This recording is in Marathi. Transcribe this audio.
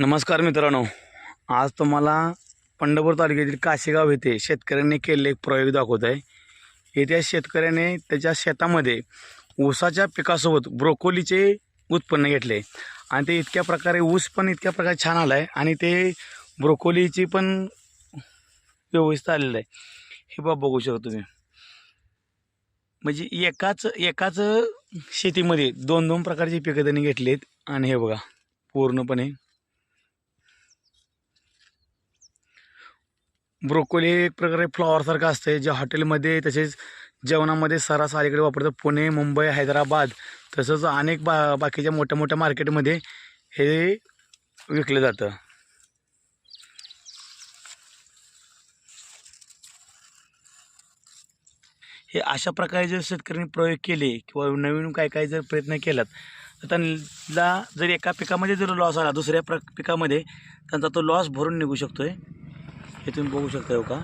नमस्कार मित्रांनो. आज तुम्हाला पंढरपूर तालुक्यातील काशीगाव येथे शेतकऱ्यांनी केलेले एक प्रयोग दाखवत आहे. येथे शेतकऱ्याने त्याच्या शेतामध्ये ऊसाच्या पिकासोबत ब्रोकोलीचे उत्पन्न घेतले. आणि ते इतक्या प्रकारे ऊस पण इतक्या प्रकारे छान आला आहे आणि ते ब्रोकोलीची पण व्यवस्था आलेलं आहे. हे बाब बघू शकता तुम्ही. म्हणजे एकाच एकाच शेतीमध्ये दोन दोन प्रकारची पिकं त्यांनी घेतली आहेत आणि हे बघा पूर्णपणे ब्रोकोली एक प्रकारे फ्लॉवरसारखं असतं जे हॉटेलमध्ये तसेच जेवणामध्ये सरास अलीकडे वापरतात पुणे मुंबई हैदराबाद तसंच अनेक बा बाकीच्या मोठ्या मोठ्या मार्केटमध्ये हे विकलं जातं. हे अशा प्रकारे जर शेतकऱ्यांनी प्रयोग केले किंवा नवीन काय काय जर प्रयत्न केलात तर त्यांना जर एका पिकामध्ये जर लॉस आला दुसऱ्या प्र पिकामध्ये त्यांचा तो लॉस भरून निघू शकतो आहे हे तुम्ही बघू शकता हो का